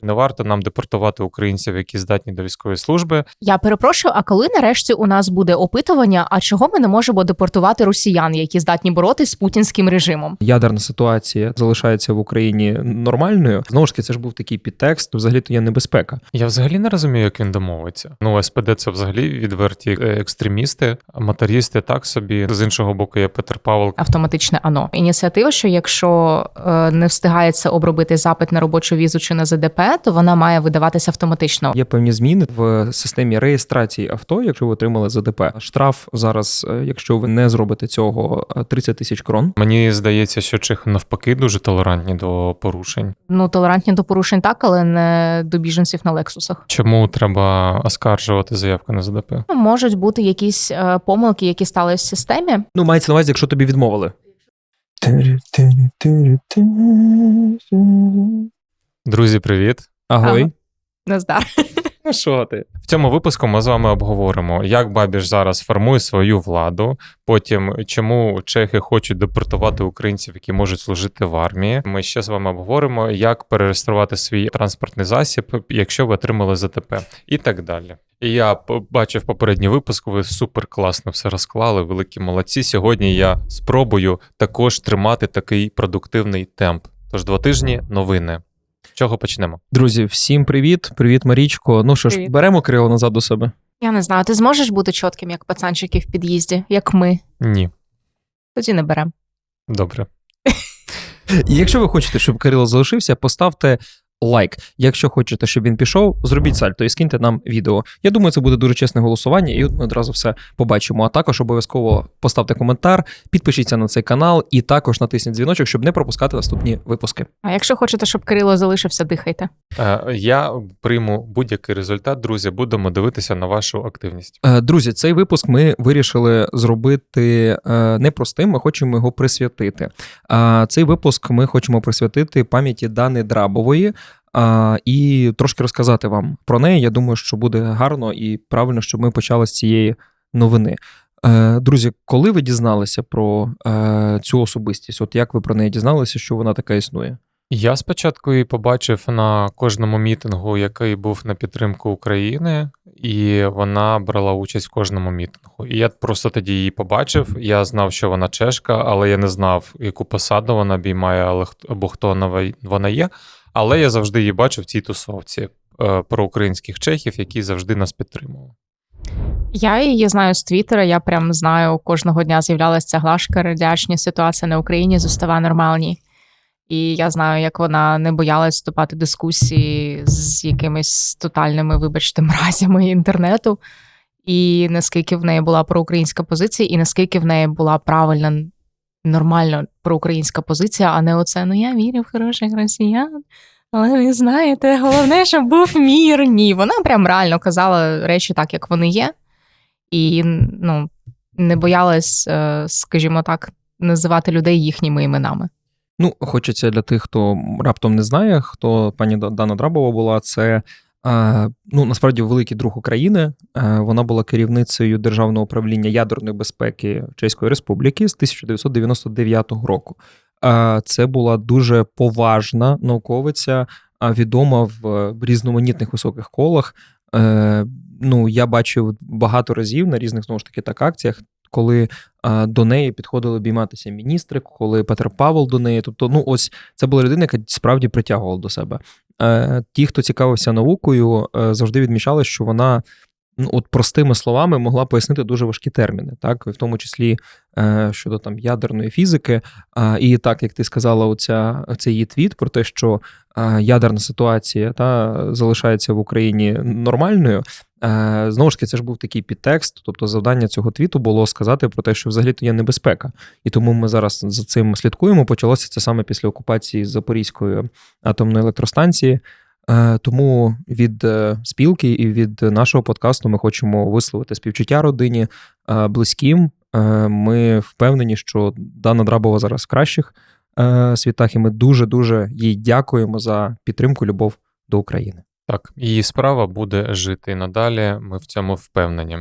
Чи не варто нам депортувати українців, які здатні до військової служби? Я перепрошую, а коли нарешті у нас буде опитування, а чого ми не можемо депортувати росіян, які здатні боротись з путінським режимом? ядерна ситуація залишається в Україні нормальною. Знову ж таки, це ж був такий підтекст. Взагалі то є небезпека. Я взагалі не розумію, як він домовиться. Ну, СПД це взагалі відверті е, екстремісти, аматорісти так собі. З іншого боку, є Петр Павел. Автоматичне ано. Ініціатива, що якщо е, не встигається обробити запит на робочу візу чи на ЗДП, то вона має видаватися автоматично. Є певні зміни в системі реєстрації авто, якщо ви отримали ЗДП. Штраф зараз, е, якщо ви не зробите цього, е, 30 тисяч крон. Мені здається, що чехи навпаки дуже толерантні до порушень. Ну толерантні до порушень так, але не до біженців на лексусах. Чому треба оскаржувати заявку на ЗДП? Ну, Можуть бути якісь е, помилки, які стали в системі. Ну, мається на увазі, якщо тобі відмовили. Друзі, привіт! Агой. Ага. Наздар. Ну що ти? В цьому випуску ми з вами обговоримо, як Бабіш зараз формує свою владу. Потім чому чехи хочуть депортувати українців, які можуть служити в армії. Ми ще з вами обговоримо, як перереєструвати свій транспортний засіб, якщо ви отримали ЗТП, і так далі. І я побачив попередній випуск. Ви супер класно все розклали. Великі молодці. Сьогодні я спробую також тримати такий продуктивний темп. Тож два тижні новини. З чого почнемо? Друзі, всім привіт. Привіт, Марічко. Ну що ж, Привіт. беремо Кирило назад до себе. Я не знаю, ти зможеш бути чітким, як пацанчики в під'їзді, як ми. Ні, Тоді не беремо. добре. І якщо ви хочете, щоб Кирило залишився, поставте лайк. Якщо хочете, щоб він пішов, зробіть сальто і скиньте нам відео. Я думаю, це буде дуже чесне голосування, і от ми одразу все побачимо. А також обов'язково поставте коментар, підпишіться на цей канал і також натисніть дзвіночок, щоб не пропускати наступні випуски. А якщо хочете, щоб Кирило залишився, дихайте. Е, Я прийму будь-який результат, друзі. Будемо дивитися на вашу активність. Е, Друзі, цей випуск ми вирішили зробити е, непростим. Ми хочемо його присвятити. А Цей випуск ми хочемо присвятити пам'яті Дани Драбової. І трошки розказати вам про неї. Я думаю, що буде гарно і правильно, щоб ми почали з цієї новини. Е, Друзі, коли ви дізналися про е, цю особистість? От як ви про неї дізналися, що вона така існує? Я спочатку її побачив на кожному мітингу, який був на підтримку України, і вона брала участь в кожному мітингу. І я просто тоді її побачив. Я знав, що вона чешка, але я не знав, яку посаду вона обіймає, але хто- або хто вона є. Але я завжди її бачив в цій тусовці е, проукраїнських чехів, які завжди нас підтримували. Я її знаю з Твіттера, я прям знаю, кожного дня з'являлася ця глашка радячні ситуація на Україні зостава нормальні. І я знаю, як вона не боялась вступати в дискусії з якимись тотальними, вибачте, мразями інтернету, і наскільки в неї була проукраїнська позиція, і наскільки в неї була правильна, нормальна проукраїнська позиція, а не оце ну я вірю в хороших росіян. Але ви знаєте, головне, щоб був мір. Ні, вона прям реально казала речі так, як вони є, і ну, не боялась, е, скажімо так, називати людей їхніми іменами. Ну, хочеться для тих, хто раптом не знає, хто пані Дана Драбова була. Це ну насправді великий друг України. Вона була керівницею державного управління ядерної безпеки Чеської Республіки з 1999 року. Це була дуже поважна науковиця, відома в різноманітних високих колах. Е, Ну, я бачив багато разів на різних знову ж таки так акціях, коли е, до неї підходили обійматися міністри, коли Петр Павел до неї. Тобто, ну ось це була людина, яка справді притягувала до себе. Е, Ті, хто цікавився наукою, е, завжди відмічали, що вона. Ну, от простими словами могла пояснити дуже важкі терміни, так, в тому числі е, щодо там ядерної фізики. А, і так, як ти сказала, оця, цей її твіт про те, що е, ядерна ситуація та залишається в Україні нормальною. Е, знову ж таки, це ж був такий підтекст. Тобто, завдання цього твіту було сказати про те, що взагалі то є небезпека. І тому ми зараз за цим слідкуємо. Почалося це саме після окупації Запорізької атомної електростанції. Е, Тому від е, спілки і від нашого подкасту ми хочемо висловити співчуття родині близьким. Ми впевнені, що Дана Драбова зараз в кращих світах, і ми дуже дуже їй дякуємо за підтримку, любов до України. Так, її справа буде жити надалі. Ми в цьому впевнені.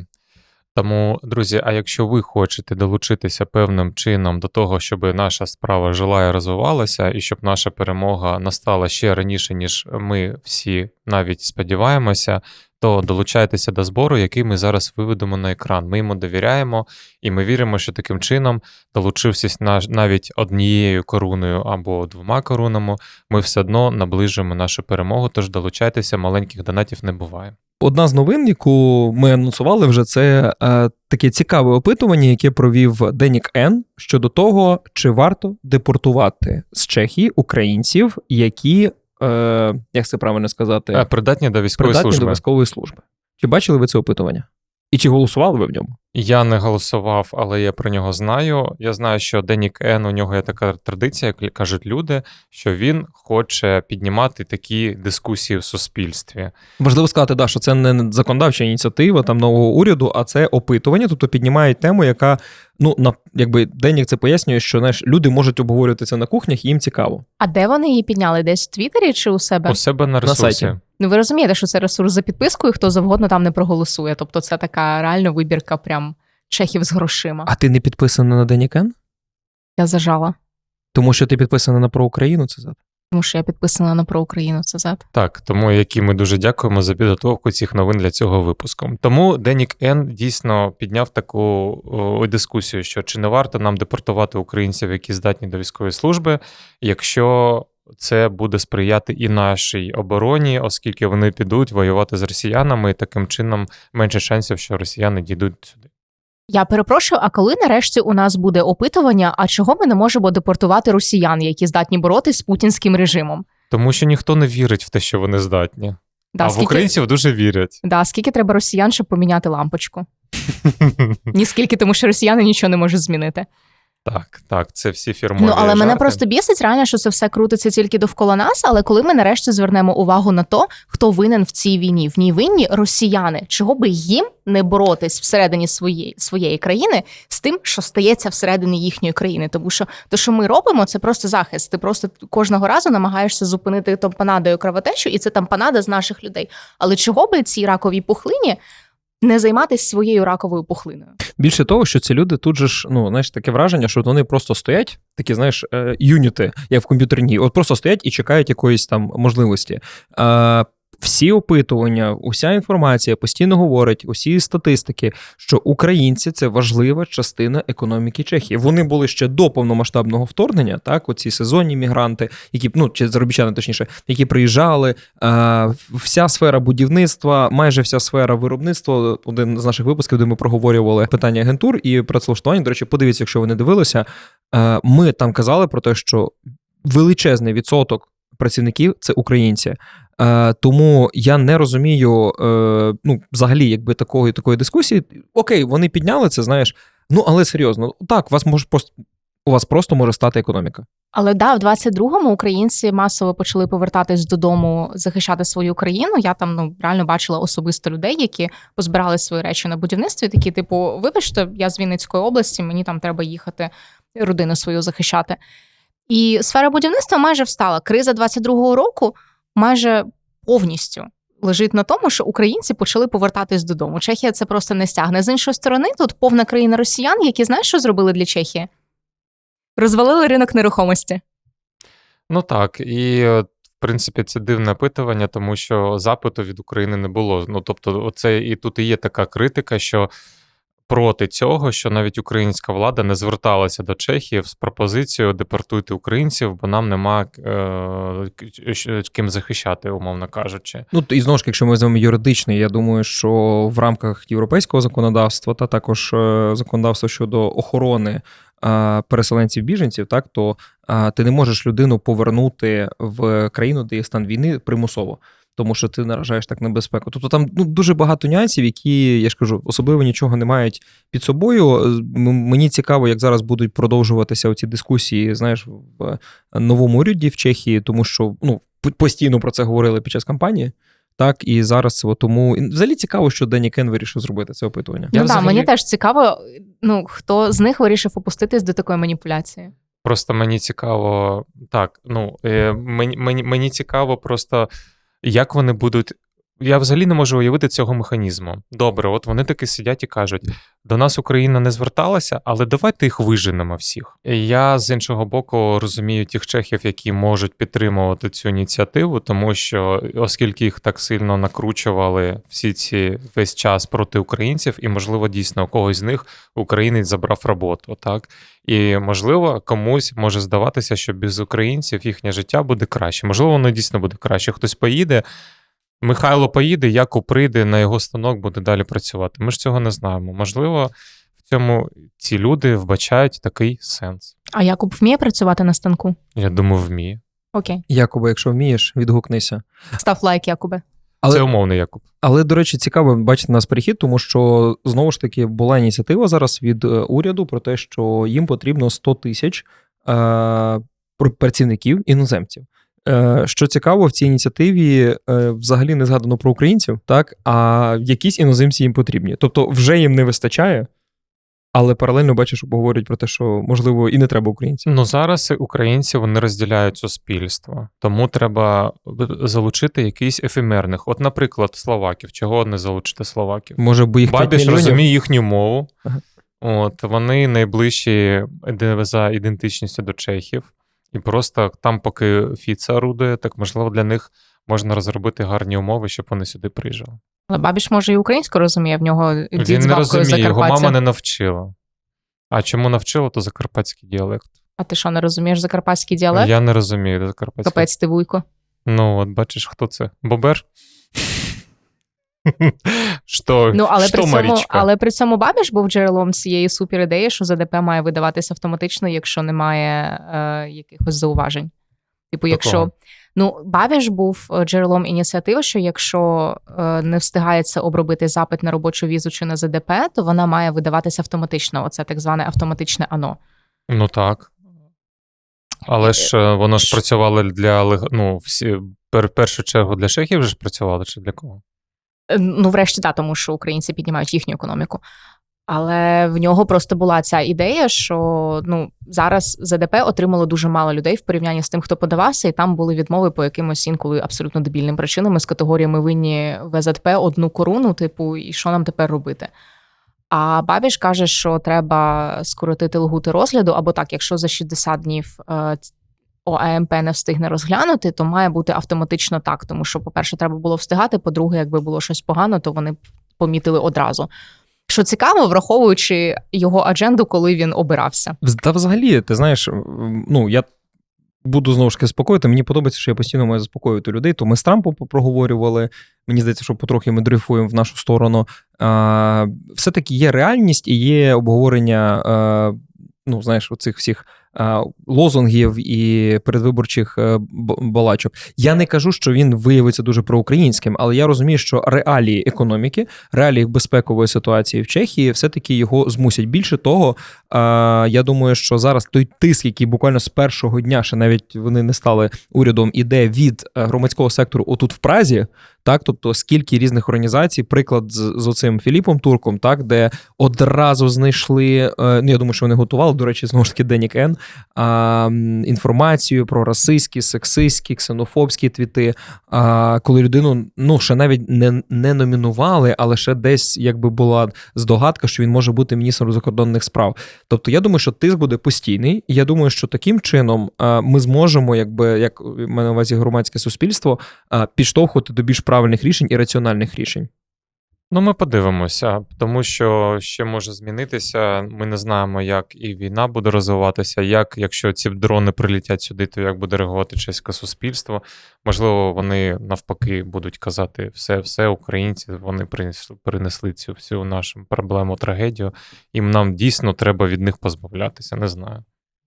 Тому, друзі, а якщо ви хочете долучитися певним чином до того, щоб наша справа жила і розвивалася, і щоб наша перемога настала ще раніше, ніж ми всі навіть сподіваємося, то долучайтеся до збору, який ми зараз виведемо на екран. Ми йому довіряємо, і ми віримо, що таким чином, долучившись на- навіть однією коруною або двома корунами, ми все одно наближуємо нашу перемогу. Тож долучайтеся, маленьких донатів не буває. Одна з новин, яку ми анонсували вже, це е, таке цікаве опитування, яке провів Денік Н щодо того, чи варто депортувати з Чехії українців, які, е, як це правильно сказати, а, Придатні до військової придатні служби. до військової служби. Чи бачили ви це опитування? І чи голосували ви в ньому? Я не голосував, але я про нього знаю. Я знаю, що Денік Н, у нього є така традиція, як кажуть люди, що він хоче піднімати такі дискусії в суспільстві. Важливо сказати, да, що це не законодавча ініціатива там нового уряду, а це опитування, тобто піднімають тему, яка ну на якби Денік це пояснює, що знаєш, люди можуть обговорювати це на кухнях, і їм цікаво. А де вони її підняли? Десь в Твіттері чи у себе? У себе на ресурсі. сайті. Ну ви розумієте, що це ресурс за підпискою, хто завгодно там не проголосує. Тобто це така реально вибірка прям чехів з грошима. А ти не підписана на Денік Н? Я зажала, Тому що ти підписана на про Україну, це за тому що я підписана на про Україну. Це зад. Так, тому які ми дуже дякуємо за підготовку цих новин для цього випуску. Тому Денік Н дійсно підняв таку о, дискусію, що чи не варто нам депортувати українців, які здатні до військової служби, якщо це буде сприяти і нашій обороні, оскільки вони підуть воювати з росіянами, і таким чином менше шансів, що росіяни дійдуть сюди. Я перепрошую, а коли нарешті у нас буде опитування, а чого ми не можемо депортувати росіян, які здатні боротись з путінським режимом? Тому що ніхто не вірить в те, що вони здатні. Да, а в українців дуже вірять. да, скільки треба росіян, щоб поміняти лампочку? Ніскільки, тому що росіяни нічого не можуть змінити. Так, так, це всі фірмові Ну але мене просто бісить реально, що це все крутиться тільки довкола нас. Але коли ми нарешті звернемо увагу на то, хто винен в цій війні, в ній винні росіяни, чого би їм не боротись всередині своєї своєї країни з тим, що стається всередині їхньої країни. Тому що то, що ми робимо, це просто захист. Ти просто кожного разу намагаєшся зупинити тампанадою кровотечу, і це тампанада з наших людей. Але чого би цій раковій пухлині не займатися своєю раковою пухлиною? Більше того, що ці люди тут же ж, ну, знаєш, таке враження, що вони просто стоять, такі, знаєш, е, юніти, як в комп'ютерній, от просто стоять і чекають якоїсь там можливості. Всі опитування, уся інформація постійно говорить, усі статистики, що українці це важлива частина економіки Чехії. Вони були ще до повномасштабного вторгнення, так, оці сезонні мігранти, які ну чи заробітчани, точніше, які приїжджали. Е, вся сфера будівництва, майже вся сфера виробництва. Один з наших випусків, де ми проговорювали питання агентур і працевлаштування. До речі, подивіться, якщо ви не дивилися. Е, ми там казали про те, що величезний відсоток працівників це українці. Е, тому я не розумію е, ну, взагалі, якби такої такої дискусії. Окей, вони підняли це, знаєш. Ну але серйозно, так, вас може просто у вас просто може стати економіка. Але да, в 22-му українці масово почали повертатись додому захищати свою країну. Я там ну реально бачила особисто людей, які позбирали свої речі на будівництві. Такі, типу, вибачте, я з Вінницької області, мені там треба їхати родину свою захищати. І сфера будівництва майже встала. Криза 22-го року майже повністю лежить на тому, що українці почали повертатись додому. Чехія це просто не стягне. З іншої сторони, тут повна країна росіян, які знаєш, що зробили для Чехії? Розвалили ринок нерухомості. Ну так, і е, в принципі це дивне опитування, тому що запиту від України не було. Ну тобто, оце і тут і є така критика, що проти цього, що навіть українська влада не зверталася до Чехії з пропозицією депортуйте українців, бо нам нема е, ким захищати, умовно кажучи. Ну і знову ж, якщо ми візьмемо юридичний, я думаю, що в рамках європейського законодавства та також е, законодавства щодо охорони е, переселенців біженців, так то ти не можеш людину повернути в країну, де є стан війни примусово. Тому що ти наражаєш так небезпеку. Тобто там ну, дуже багато нюансів, які, я ж кажу, особливо нічого не мають під собою. Мені цікаво, як зараз будуть продовжуватися оці дискусії, знаєш, в новому уряді в Чехії, тому що ну, постійно про це говорили під час кампанії. Так, і зараз от тому і взагалі цікаво, що Дені Кен вирішив зробити це опитування. Я ну взагалі- мені теж цікаво, ну хто з них вирішив опуститись до такої маніпуляції. Просто мені цікаво, так, ну е, мені, мені, мені цікаво просто, як вони будуть я взагалі не можу уявити цього механізму. Добре, от вони таки сидять і кажуть: до нас Україна не зверталася, але давайте їх виженемо всіх. Я з іншого боку розумію тих чехів, які можуть підтримувати цю ініціативу, тому що оскільки їх так сильно накручували всі ці весь час проти українців, і можливо дійсно у когось з них українець забрав роботу, так і можливо комусь може здаватися, що без українців їхнє життя буде краще. Можливо, воно дійсно буде краще. Хтось поїде. Михайло поїде, Якub прийде на його станок, буде далі працювати. Ми ж цього не знаємо. Можливо, в цьому ці люди вбачають такий сенс. А Якуб вміє працювати на станку? Я думаю, вміє. Окей. Якобы, якщо вмієш, відгукнися. Став лайк, Якубе. Але- Це умовний Якуб. Але, до речі, цікаво бачити нас перехід, тому що знову ж таки була ініціатива зараз від е, уряду про те, що їм потрібно 100 тисяч е, працівників іноземців. Е, Що цікаво, в цій ініціативі е, взагалі не згадано про українців, так а якісь іноземці їм потрібні. Тобто, вже їм не вистачає, але паралельно бачиш, обговорюють про те, що можливо і не треба українців. Ну зараз українці вони розділяють суспільство, тому треба залучити якийсь ефемерних. От, наприклад, словаків. Чого не залучити словаків? Може, бо їх Бабіш розуміє їхню мову. Ага. От вони найближчі за ідентичністю до чехів, і просто там, поки Фіца орудує, так можливо для них можна розробити гарні умови, щоб вони сюди приїжджали. Але бабіш може і українську розуміє, в нього дід Він з не бабкою розуміє, його Закарпаття. мама не навчила. А чому навчила, то закарпатський діалект. А ти що, не розумієш закарпатський діалект? Я не розумію закарпатський. Капець ти вуйко. Ну, от бачиш, хто це? Бобер? Що, Ну, але що при цьому, але при цьому бабіш був джерелом цієї супер ідеї, що ЗДП має видаватися автоматично, якщо немає е, якихось зауважень. Типу, якщо ну бабіш був е, джерелом ініціативи, що якщо е, не встигається обробити запит на робочу візу чи на ЗДП, то вона має видаватися автоматично. Оце так зване автоматичне ано. Ну так. Але ж е, воно ж працювало для ну, всі, пер, першу чергу для чехів вже ж працювало, чи для кого? Е, Ну, врешті, так, тому що українці піднімають їхню економіку. Але в нього просто була ця ідея, що ну зараз ЗДП отримало дуже мало людей в порівнянні з тим, хто подавався, і там були відмови по якимось інколи абсолютно дебільним причинам з категоріями винні ВЗТП одну коруну, типу, і що нам тепер робити? А Бабіш каже, що треба скоротити лгути розгляду, або так, якщо за 60 днів е, ОАМП не встигне розглянути, то має бути автоматично так. Тому що, по-перше, треба було встигати. По-друге, якби було щось погано, то вони помітили одразу. Що цікаво, враховуючи його адженду, коли він обирався. Та взагалі, ти знаєш, ну я буду знову ж таки спокоїти. Мені подобається, що я постійно маю заспокоювати людей. То ми з Трампом проговорювали. Мені здається, що потрохи ми дрейфуємо в нашу сторону. Все-таки є реальність і є обговорення, а, ну, знаєш, оцих всіх лозунгів і передвиборчих е, балачок. Я не кажу, що він виявиться дуже проукраїнським, але я розумію, що реалії економіки, реалії безпекової ситуації в Чехії все-таки його змусять. Більше того, я думаю, що зараз той тиск, який буквально з першого дня, ще навіть вони не стали урядом, іде від е, громадського сектору отут в Празі. Так, тобто скільки різних організацій, приклад з, з оцим Філіпом Турком, так, де одразу знайшли. е, Ну, я думаю, що вони готували, до речі, знову ж таки, Денік Н, а, інформацію про расистські, сексистські, ксенофобські твіти. А, коли людину ну, ще навіть не, не номінували, але ще десь якби була здогадка, що він може бути міністром закордонних справ. Тобто, я думаю, що тиск буде постійний, і я думаю, що таким чином а, ми зможемо, якби як мене на увазі громадське суспільство, а, підштовхувати до більш правильних рішень і раціональних рішень. Ну, ми подивимося, тому що ще може змінитися. Ми не знаємо, як і війна буде розвиватися, як, якщо ці дрони прилітять сюди, то як буде реагувати чеське суспільство. Можливо, вони навпаки будуть казати все, все, українці вони принесли, принесли цю всю нашу проблему, трагедію, і нам дійсно треба від них позбавлятися. Не знаю.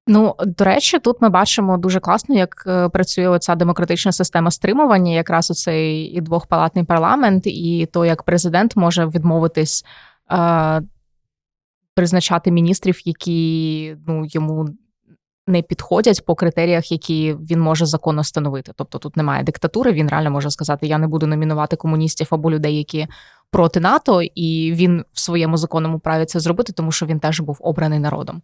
Ну, до речі, тут ми бачимо дуже класно, як е, працює оця демократична система стримування, якраз оцей і двохпалатний парламент, і то, як президент може відмовитись е, призначати міністрів, які ну, йому не підходять по критеріях, які він може законно встановити. Тобто тут немає диктатури, він реально може сказати: Я не буду номінувати комуністів або людей, які проти НАТО, і він в своєму законному праві це зробити, тому що він теж був обраний народом.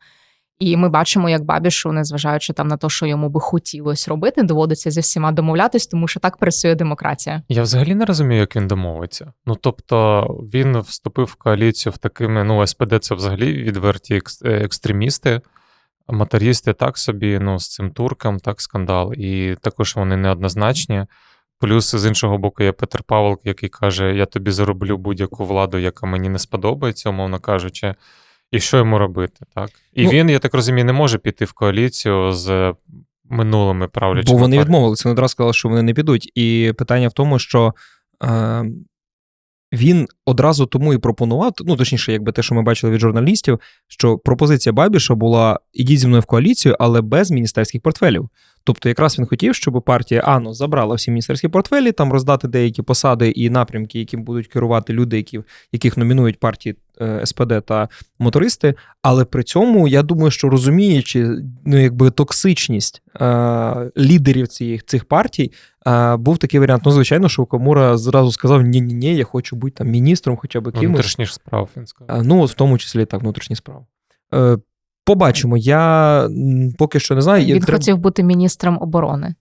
І ми бачимо, як Бабішу, незважаючи там на те, що йому би хотілося робити, доводиться зі всіма домовлятись, тому що так працює демократія. Я взагалі не розумію, як він домовиться. Ну тобто він вступив в коаліцію в такими. Ну, СПД це взагалі відверті е, екстремісти. Моторісти так собі, ну, з цим турком, так, скандал. І також вони неоднозначні. Плюс з іншого боку, є Петр Павел, який каже: Я тобі зароблю будь-яку владу, яка мені не сподобається, умовно кажучи. І що йому робити, так? І Ну- він, я так розумію, не може піти в коаліцію з минулими правлячими. Бо вони партіями. відмовилися, вони одразу сказали, що вони не підуть. І питання в тому, що е, він одразу тому і пропонував, ну точніше, якби те, що ми бачили від журналістів, що пропозиція Бабіша була ідіть зі мною в коаліцію, але без міністерських портфелів. Тобто, якраз він хотів, щоб партія АНО забрала всі міністерські портфелі, там роздати деякі посади і напрямки, яким будуть керувати люди, які, яких номінують партії СПД та мотористи. Але при цьому я думаю, що розуміючи ну, якби токсичність е, лідерів цих, цих партій, е, був такий варіант. Ну, звичайно, що Камура зразу сказав: ні ні ні я хочу бути там міністром, хоча б кимось. Внутрішніх справ, він сказав. Ну, в тому числі так, внутрішні справи. Е, побачимо. Я поки що не знаю. Він Треба- хотів бути міністром оборони.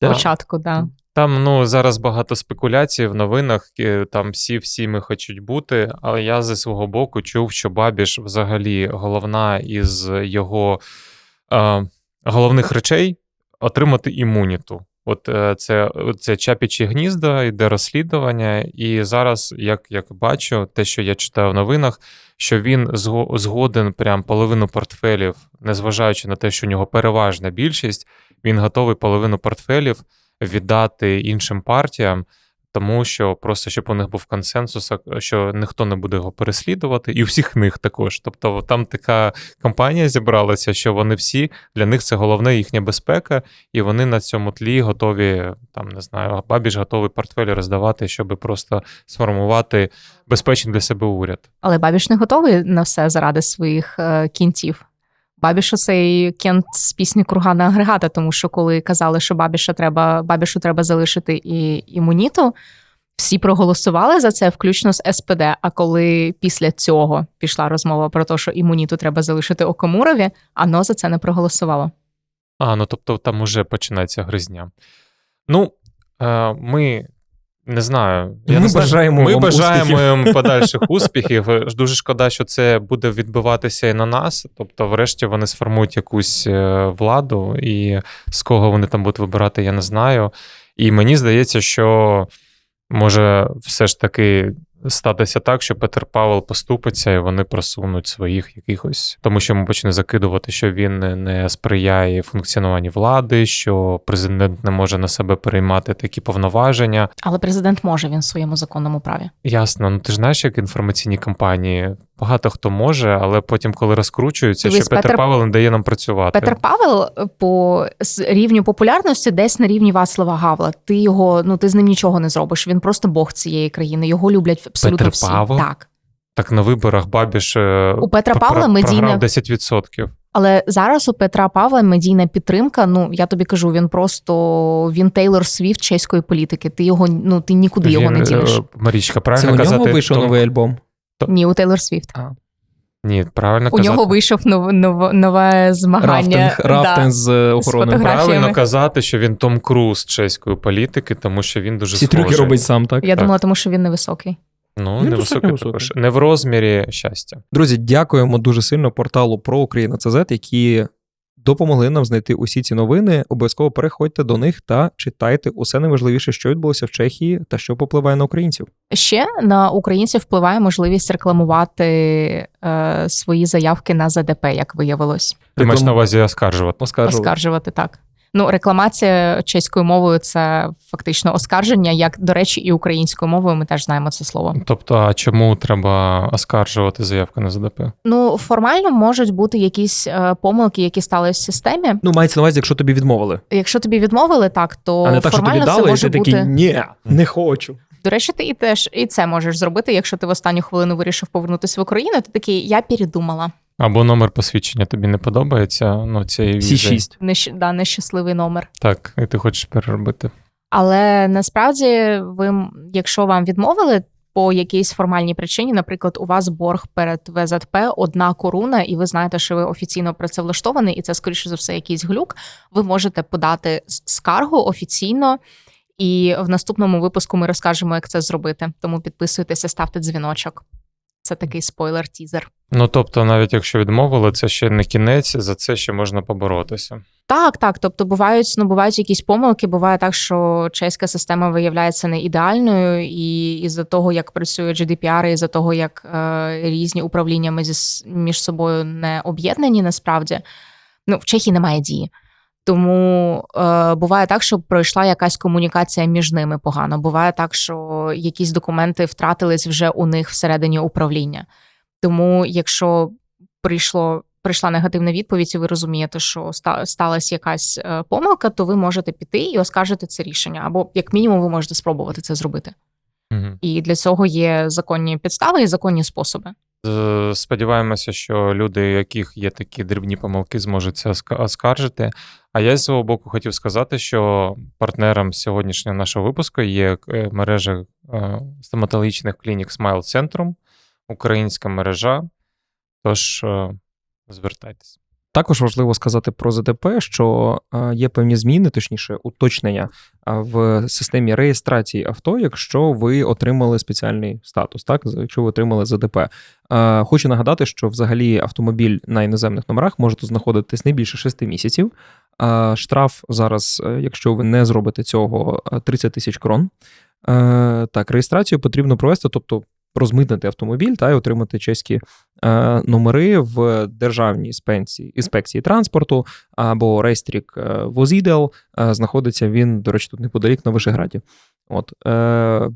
Так. Спочатку, да. Там ну зараз багато спекуляцій в новинах. е, Там всі всі ми хочуть бути. Але я зі свого боку чув, що Бабіш взагалі головна із його е, головних речей отримати імуніту. От е, це, це чапічі гнізда, йде розслідування, і зараз, як, як бачу, те, що я читаю в новинах, що він зго- згоден прям половину портфелів, незважаючи на те, що у нього переважна більшість, він готовий половину портфелів віддати іншим партіям, тому що просто щоб у них був консенсус, що ніхто не буде його переслідувати, і всіх них також. Тобто там така компанія зібралася, що вони всі для них це головне їхня безпека, і вони на цьому тлі готові, там не знаю, бабіж готовий портфелі роздавати, щоб просто сформувати безпечний для себе уряд. Але Бабіш не готовий на все заради своїх е, кінтів. Бабіш оцей кент з пісні Кургана агрегата, тому що коли казали, що Бабіша треба, Бабішу треба залишити і імуніту, всі проголосували за це, включно з СПД. А коли після цього пішла розмова про те, що імуніту треба залишити Окамурові, ано за це не проголосувало. А, ну тобто там уже починається гризня. Ну, е, ми не знаю. Ми не знаю. бажаємо ми вам бажаємо успіхів. їм подальших успіхів. Дуже шкода, що це буде відбиватися і на нас. Тобто, врешті вони сформують якусь е, владу, і з кого вони там будуть вибирати, я не знаю. І мені здається, що може все ж таки статися так, що Петр Павел поступиться, і вони просунуть своїх якихось, тому що йому почне закидувати, що він не- сприяє функціонуванню влади, що президент не може на себе переймати такі повноваження. Але президент може він в своєму законному праві. Ясно, ну ти ж знаєш, як інформаційні кампанії. Багато хто може, але потім, коли розкручуються, Дивись, що Петр, Петр- Павел не дає нам працювати. Петр Павел е, по рівню популярності десь на рівні Вацлава Гавла. Ти його, ну ти з ним нічого не зробиш. Він просто Бог цієї країни. Його люблять абсолютно Петр всі. Павел? Так. Так на виборах Бабіш е, У Петра Павла медійна 10%. Але зараз у Петра Павла медійна підтримка. Ну я тобі кажу, він просто він Тейлор Свіфт чеської політики. Ти його ну ти нікуди його не Він, дінеш. е, Марічка, Це правильно у нього вийшов Том- новий альбом. Ні, у Тейлор Свіфт. Ні, правильно У казати. нього вийшов нов, нов, нове змагання. Рафтинг, рафтинг Да. з е, охороною. Правильно казати, що він Том Круз чеської політики, тому що він дуже Всі схожий. трюки робить сам, так? Я Так. думала, тому що він невисокий. Ну, достатньо також. Не в розмірі щастя. Друзі, дякуємо дуже сильно порталу про Україна ЦЗ, які допомогли нам знайти усі ці новини. Обов'язково переходьте до них та читайте усе найважливіше, що відбулося в Чехії та що попливає на українців. Ще на українців впливає можливість рекламувати е, свої заявки на ЗДП, як виявилось. Ти маєш на увазі оскаржувати. Оскаржували. Оскаржувати так. Ну, рекламація чеською мовою це фактично оскарження, як, до речі, і українською мовою ми теж знаємо це слово. Тобто, а чому треба оскаржувати заявку на ЗДП? Ну, формально можуть бути якісь е, помилки, які сталися в системі. Ну, мається на увазі, якщо тобі відмовили. Якщо тобі відмовили, так то а не так, що тобі формально це дали, і може ти бути. такий ні, не хочу. До речі, ти і теж і це можеш зробити. Якщо ти в останню хвилину вирішив повернутися в Україну, ти такий я передумала. Або номер посвідчення тобі не подобається, ну, цієї Всі шість. Нещ... Да, нещасливий номер. Так, і ти хочеш переробити. Але насправді ви, якщо вам відмовили, по якійсь формальній причині, наприклад, у вас борг перед ВЗТП одна коруна, і ви знаєте, що ви офіційно працевлаштований, і це скоріше за все якийсь глюк. Ви можете подати скаргу офіційно. І в наступному випуску ми розкажемо, як це зробити. Тому підписуйтеся, ставте дзвіночок. Це такий спойлер-тізер. Ну тобто, навіть якщо відмовили, це ще не кінець, за це ще можна поборотися. Так, так. Тобто бувають, ну бувають якісь помилки. Буває так, що чеська система виявляється не ідеальною, і із-за того, як працює GDPR, і за того, як е, різні управління ми зі між собою не об'єднані, насправді ну в Чехії немає дії. Тому е, буває так, що пройшла якась комунікація між ними погано. Буває так, що якісь документи втратились вже у них всередині управління. Тому, якщо прийшло прийшла негативна відповідь, і ви розумієте, що сталася якась е, помилка, то ви можете піти і оскаржити це рішення, або як мінімум, ви можете спробувати це зробити. Угу. І для цього є законні підстави і законні способи. Сподіваємося, що люди, у яких є такі дрібні помилки, зможуть це оскаржити. А я з свого боку хотів сказати, що партнером сьогоднішнього нашого випуску є е, мережа е, стоматологічних клінік Smile Centrum, українська мережа. Тож е, звертайтеся. Також важливо сказати про ЗДП, що е, є певні зміни, точніше, уточнення в системі реєстрації авто, якщо ви отримали спеціальний статус, так якщо ви отримали ЗДП. Е, Хочу нагадати, що взагалі автомобіль на іноземних номерах може тут знаходитись не більше 6 місяців. Штраф зараз, е, якщо ви не зробите цього, е, 30 тисяч крон. Е, Так, реєстрацію потрібно провести, тобто розмитнити автомобіль та й отримати чеські е, номери в державній інспекції, інспекції транспорту або Рейстрік е, Возідел. Е, Знаходиться він, до речі, тут неподалік на Вишеграді. От, е,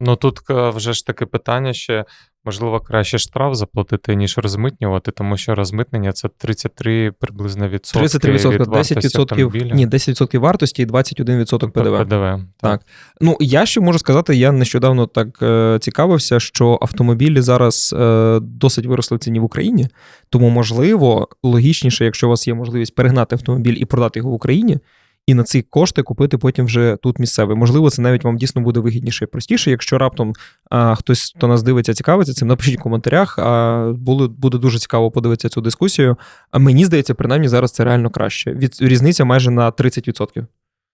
Ну тут вже ж таке питання ще, можливо, краще штраф заплатити, ніж розмитнювати, тому що розмитнення це 33 приблизно відсотки 33%, від вартості 10%, автомобіля. ні, 10% вартості і 21% ПДВ. ПДВ. Так. Ну, я ще можу сказати, я нещодавно так е, цікавився, що автомобілі зараз е, досить виросли в ціні в Україні. Тому, можливо, логічніше, якщо у вас є можливість перегнати автомобіль і продати його в Україні, і на ці кошти купити потім вже тут місцевий. Можливо, це навіть вам дійсно буде вигідніше і простіше. Якщо раптом а, хтось, хто нас дивиться, цікавиться цим, напишіть в коментарях. А, було, буде дуже цікаво подивитися цю дискусію. А мені здається, принаймні зараз це реально краще. Від різниця майже на 30%.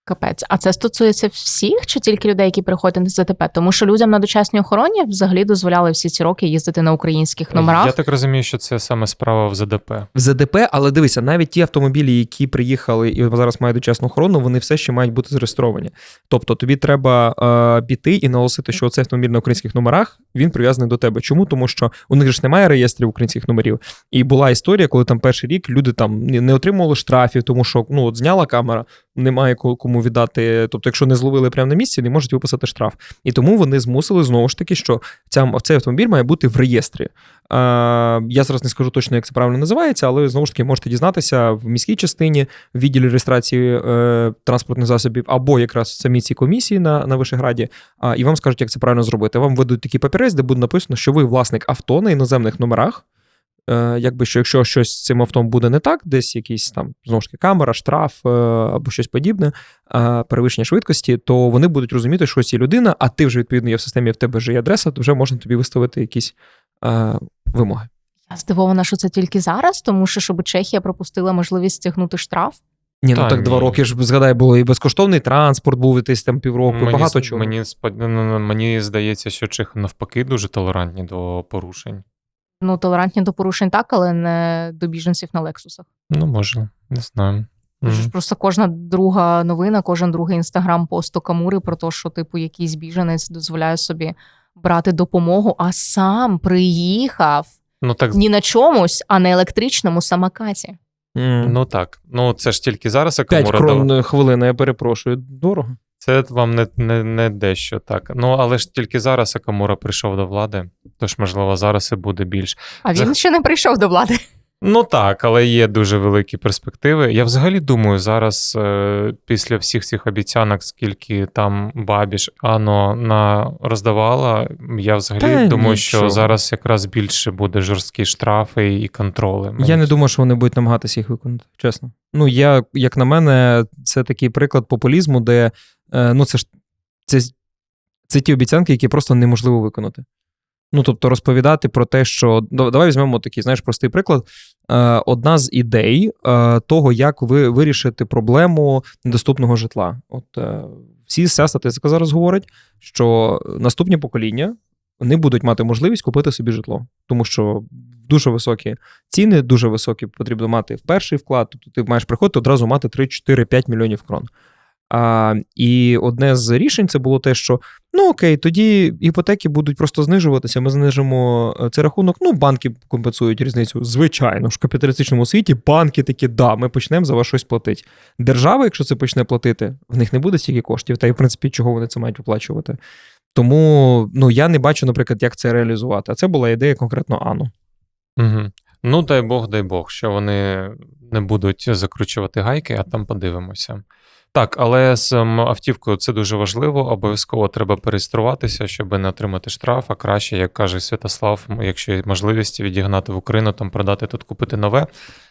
Капець. А це стосується всіх чи тільки людей, які приходять на ЗТП? Тому що людям на дочасній охороні взагалі дозволяли всі ці роки їздити на українських номерах. Я так розумію, що це саме справа в ЗДП. в ЗДП, але дивися, навіть ті автомобілі, які приїхали і зараз мають дочасну охорону, вони все ще мають бути зареєстровані. Тобто тобі треба е, піти і наголосити, що цей автомобіль на українських номерах він прив'язаний до тебе. Чому? Тому що у них ж немає реєстрів українських номерів. І була історія, коли там перший рік люди там не отримували штрафів, тому що ну от зняла камера, немає ко- кому віддати. Тобто, якщо не зловили прямо на місці, не можуть виписати штраф. І тому вони змусили знову ж таки, що ця, цей автомобіль має бути в реєстрі. Е, я зараз не скажу точно, як це правильно називається, але знову ж таки можете дізнатися в міській частині, в відділі реєстрації е, транспортних засобів, або якраз в самій цій комісії на, на Вишеграді, а, і вам скажуть, як це правильно зробити. Вам видадуть такий папірець, де буде написано, що ви власник авто на іноземних номерах. Е, якби що, якщо щось з цим автом буде не так, десь якісь там знову ж таки камера, штраф е, або щось подібне, е, перевищення швидкості, то вони будуть розуміти, що ось є людина, а ти вже відповідно є в системі, в тебе вже є адреса, то вже можна тобі виставити якісь е, вимоги. Я здивована, що це тільки зараз, тому що щоб Чехія пропустила можливість стягнути штраф. Ні, Та ну так два роки ж згадай, було і безкоштовний транспорт, був десь там півроку, мені, багато чого. Мені, спод- ну, ну, мені здається, що чехи навпаки дуже толерантні до порушень. Ну, толерантні до порушень так, але не до біженців на лексусах. Ну, може, не знаю. Мгм. Просто кожна друга новина, кожен другий інстаграм пост Камури про те, що типу якийсь біженець дозволяє собі брати допомогу, а сам приїхав Ну так, ні на чомусь, а на електричному самокаті. М. ну так. Ну це ж тільки зараз Акамура крон дала. е, хвилина, я перепрошую. Дорого. Це вам не, не, не дещо так. Ну, але ж тільки зараз Акамура прийшов до влади, тож, можливо, зараз і буде більш. А він Зах- ще не прийшов до влади. Ну так, але є дуже великі перспективи. Я взагалі думаю, зараз е, після всіх цих обіцянок, скільки там Бабіш Ано на роздавала, я взагалі Та думаю, нічого. що зараз якраз більше буде жорсткі штрафи і контроли. Мені Я не думаю, що вони будуть намагатися їх виконати, чесно. Ну, я, як на мене, це такий приклад популізму, де ну, це ж це, це ті обіцянки, які просто неможливо виконати. Ну, тобто, розповідати про те, що давай візьмемо такий, знаєш, простий приклад. Е, одна з ідей е, того, як ви вирішити проблему недоступного житла. От е, всі вся статистика зараз говорить, що наступні покоління не будуть мати можливість купити собі житло, тому що дуже високі ціни, дуже високі потрібно мати в перший вклад. Тобто ти маєш приходити одразу мати 3, 4, 5 мільйонів крон. А, і одне з рішень це було те, що ну окей, тоді іпотеки будуть просто знижуватися. Ми знижимо е, цей рахунок. Ну, банки компенсують різницю. Звичайно ж, в капіталістичному світі банки такі, да, ми почнемо за вас щось платити. Держава, якщо це почне платити, в них не буде стільки коштів, та й в принципі, чого вони це мають виплачувати. Тому ну я не бачу, наприклад, як це реалізувати. А це була ідея конкретно Ану. Угу. Ну, дай Бог, дай Бог, що вони не будуть закручувати гайки, а там подивимося. Так, але з автівкою це дуже важливо. Обов'язково треба переєструватися, щоб не отримати штраф. А краще, як каже Святослав, якщо є можливість відігнати в Україну, там продати тут, купити нове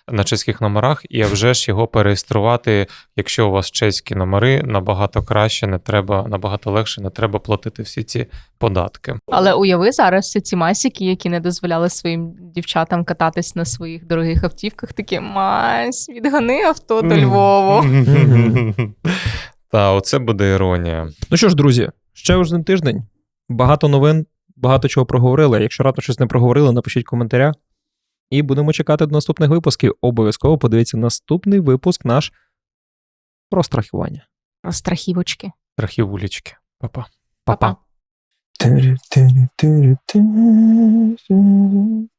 на чеських номерах, і вже ж його переєструвати. Якщо у вас чеські номери, набагато краще, не треба, набагато легше, не треба платити всі ці податки. Але уяви зараз всі ці масіки, які не дозволяли своїм дівчатам кататись на своїх дорогих автівках, такі мась, відгани авто до Львову. Та, оце буде іронія. Ну що ж, друзі, ще один тиждень. Багато новин, багато чого проговорили. Якщо раптом щось не проговорили, напишіть в коментарях. І будемо чекати до наступних випусків. Обов'язково подивіться наступний випуск наш про страхування. Про страхівочки. Страхівулічки. Па-па. Па-па. てるてるてるてる。